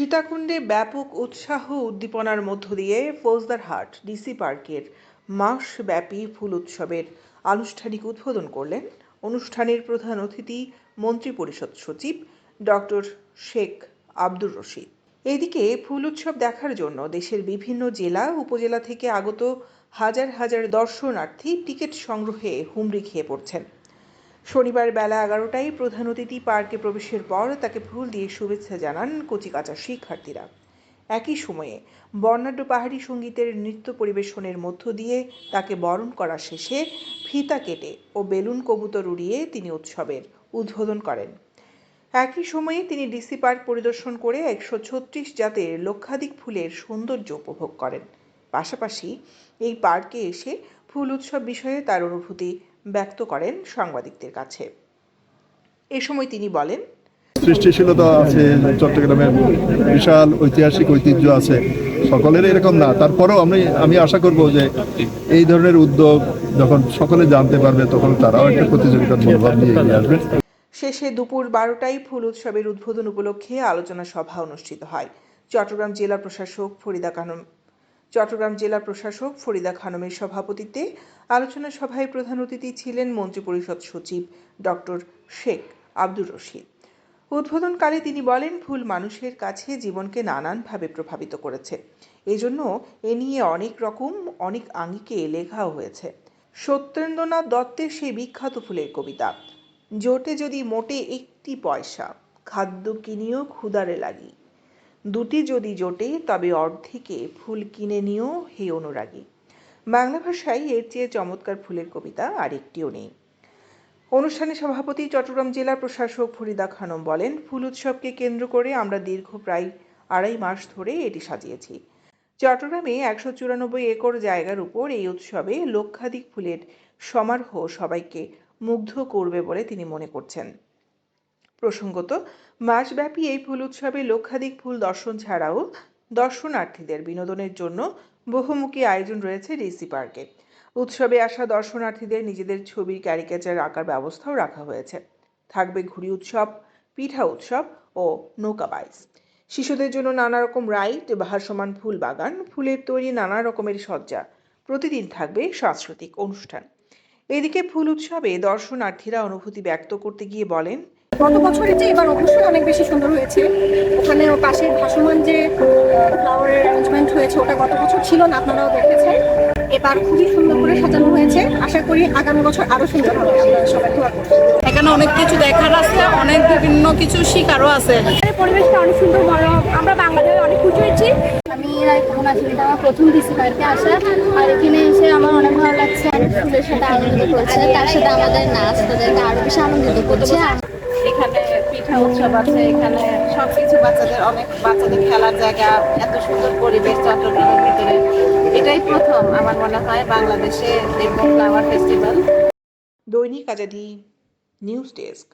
সীতাকুণ্ডে ব্যাপক উৎসাহ উদ্দীপনার মধ্য দিয়ে ফৌজদারহাট ডিসি পার্কের মাসব্যাপী ফুল উৎসবের আনুষ্ঠানিক উদ্বোধন করলেন অনুষ্ঠানের প্রধান অতিথি মন্ত্রিপরিষদ সচিব ডক্টর শেখ আব্দুর রশিদ। এদিকে ফুল উৎসব দেখার জন্য দেশের বিভিন্ন জেলা, উপজেলা থেকে আগত হাজার হাজার দর্শনার্থী টিকিট সংগ্রহে হুমড়ি খেয়ে পড়ছেন। শনিবার বেলা এগারোটায় প্রধান অতিথি পার্কে প্রবেশের পর তাকে ফুল দিয়ে শুভেচ্ছা জানান কচিকাঁচা শিক্ষার্থীরা। একই সময়ে বর্ণাঢ্য পাহাড়ি সঙ্গীতের নৃত্য পরিবেশনের মধ্য দিয়ে তাকে বরণ করা শেষে ফিতা কেটে ও বেলুন কবুতর উড়িয়ে তিনি উৎসবের উদ্বোধন করেন। একই সময়ে তিনি ডিসি পার্ক পরিদর্শন করে একশো ছত্রিশ জাতের লক্ষাধিক ফুলের সৌন্দর্য উপভোগ করেন। পাশাপাশি এই পার্কে এসে ফুল উৎসব বিষয়ে তার অনুভূতি ব্যক্ত করেন সাংবাদিকদের কাছে। এ সময় তিনি বলেন সৃষ্টিশীলতা আছে চট্টগ্রামের বিশাল ঐতিহাসিক ঐতিহ্য আছে সকলের এরকম না। তারপরেও আমি আমি আশা করব যে এই ধরনের উদ্যোগ যখন সকলে জানতে পারবে তখন তারাও একটা প্রতিযোগিতার মনোভাব নিয়ে এগিয়ে আসবে। শেষে দুপুর বারোটায় ফুল উৎসবের উদ্বোধন উপলক্ষে আলোচনা সভা অনুষ্ঠিত হয়। চট্টগ্রাম জেলা প্রশাসক ফরিদা খানম চট্টগ্রাম জেলা প্রশাসক ফরিদা খানমের সভাপতিত্বে আলোচনা সভায় প্রধান অতিথি ছিলেন মন্ত্রিপরিষদ সচিব ডক্টর শেখ আব্দুর রশিদ। উদ্বোধনকালে তিনি বলেন ফুল মানুষের কাছে জীবনকে নানানভাবে প্রভাবিত করেছে। এজন্য এ নিয়ে অনেক রকম, অনেক আঙ্গিকে লেখাও হয়েছে। সত্যেন্দ্রনাথ দত্তের সেই বিখ্যাত ফুলের কবিতা, জোটে যদি মোটে একটি পয়সা, খাদ্য কিনিও ক্ষুদারে লাগি। দুটি যদি জোটে, তবে অর্ধেকে ফুল কিনে নিও হে অনুরাগী। বাংলা ভাষায় এর চেয়ে চমৎকার ফুলের কবিতা আর একটিও নেই। অনুষ্ঠানে সভাপতি চট্টগ্রাম জেলা প্রশাসক ফরিদা খানম বলেন, ফুল উৎসবকে কেন্দ্র করে আমরা দীর্ঘ প্রায় আড়াই মাস ধরে এটি সাজিয়েছি। চট্টগ্রামে একশো চুরানব্বই একর জায়গার উপর এই উৎসবে লক্ষাধিক ফুলের সমারোহ সবাইকে মুগ্ধ করবে বলে তিনি মনে করছেন। প্রসঙ্গত, মাসব্যাপী এই ফুল উৎসবে লক্ষাধিক ফুল দর্শন ছাড়াও দর্শনার্থীদের বিনোদনের জন্য বহুমুখী আয়োজন রয়েছে ডিসি পার্কে। উৎসবে আসা দর্শনার্থীদের নিজেদের ছবির ক্যারিকেচার আঁকার ব্যবস্থাও রাখা হয়েছে। থাকবে ঘুড়ি উৎসব, পিঠা উৎসব ও নৌকা বাইচ শিশুদের জন্য নানা রকম রাইড, ভাসমান ফুল বাগান, ফুলের তৈরি নানা রকমের সজ্জা। প্রতিদিন থাকবে সাংস্কৃতিক অনুষ্ঠান। এদিকে ফুল উৎসবে দর্শনার্থীরা অনুভূতি ব্যক্ত করতে গিয়ে বলেন গত বছরের যে এবার অবশ্যই অনেক বেশি সুন্দর হয়েছে। ওখানে পাশে ভাসমান যে ফ্লাওয়ারের অ্যারেঞ্জমেন্ট হয়েছে ওটা গত বছর ছিল না আপনারাও দেখেছেন। এবার খুবই সুন্দর করে সাজানো হয়েছে। আশা করি আগামী বছর আরও সুন্দর হবে। আমরা সবাই দোয়া এখানে অনেক কিছু দেখার আছে অনেক বিভিন্ন কিছু শিকারও আছে। এখানে পরিবেশটা অনেক সুন্দর ভালো। আমরা বাঙালিরা অনেক খুশি হয়েছি। আমি এটা আমার প্রথম ডিসি পার্কে আসা। আর এখানে এসে আমার অনেক ভালো লাগছে। অনেক ফুলের সাথে আনন্দিত করছে তার সাথে আমাদের নাচ তাদেরকে আরও বেশি আনন্দিত করছে। পিঠা উৎসব আছে এখানে। সবকিছু বাচ্চাদের অনেক বাচ্চাদের খেলার জায়গা, এত সুন্দর পরিবেশ, চট্টগ্রামের ভিতরে। এটাই প্রথম আমার মনে হয় বাংলাদেশে ফ্লাওয়ার ফেস্টিভ্যাল। দৈনিক আজাদি নিউজ ডেস্ক।